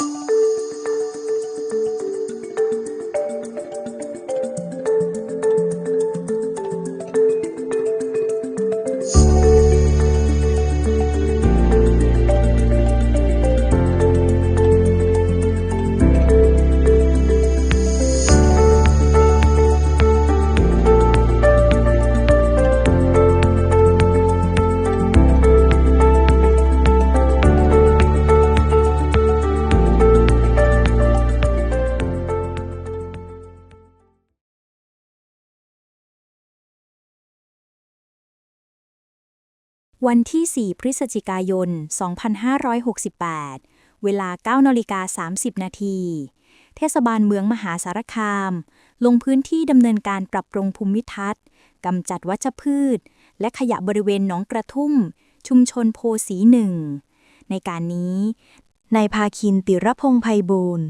Música วันที่ 4 พฤศจิกายน 2568 เวลา9นาฬิกา30 นาที เทศบาลเมืองมหาสารคาม ลงพื้นที่ดำเนินการปรับปรุงภูมิทัศน์กำจัดวัชพืช และขยะบริเวณหนองกระทุ่ม ชุมชนโพสีหนึ่ง ในการนี้นายภาคินติรพงษ์ไพบูลย์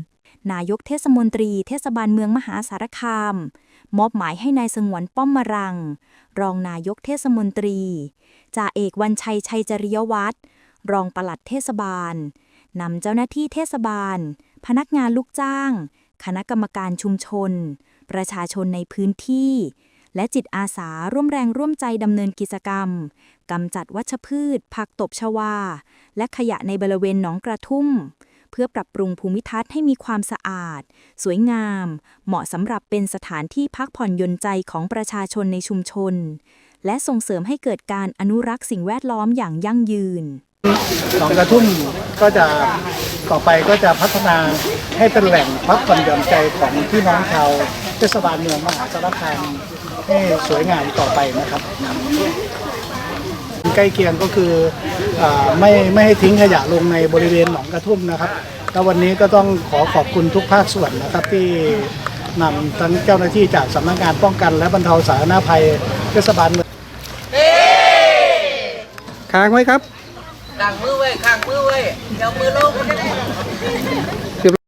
นายกเทศมนตรี เทศบาลเมืองมหาสารคาม มอบหมายให้นายสงวนป้อมมรัง รองนายกเทศมนตรี จ่าเอกวันชัยชัยจริยวัฒน์รองปลัดเทศบาลนำเจ้าหน้าที่เทศบาล พนักงานลูกจ้าง คณะกรรมการชุมชน ประชาชนในพื้นที่ และจิตอาสาร่วมแรงร่วมใจดำเนินกิจกรรมกำจัดวัชพืช ผักตบชวา และขยะในบริเวณหนองกระทุ่ม เพื่อปรับปรุงภูมิทัศน์ให้มีความสะอาด สวยงาม เหมาะสำหรับเป็นสถานที่พักผ่อนหย่อนใจของประชาชนในชุมชน และส่งเสริมให้เกิดการอนุรักษ์สิ่งแวดล้อมอย่างยั่งยืนหนองกระทุ่มก็จะต่อไปก็จะพัฒนาให้เป็นแหล่งพักผ่อนหย่อนใจของพี่น้องชาวเทศบาลเมืองมหาสารคามให้สวยงามต่อไปนะครับ ใกล้เคียงก็คืออาไม่ไม่ให้ทิ้งขยะลงในบริเวณหนองกระทุ่มนะครับแล้ววันนี้ก็ต้องขอขอบคุณทุกภาคส่วนนะครับที่นำทั้งเจ้าหน้าที่จากสำนักงานป้องกัน และบรรเทาสาธารณภัยเทศบาลเมืองค้างไว้ครับข้างมือไว้ข้างมือไว้เดี๋ยวมือลง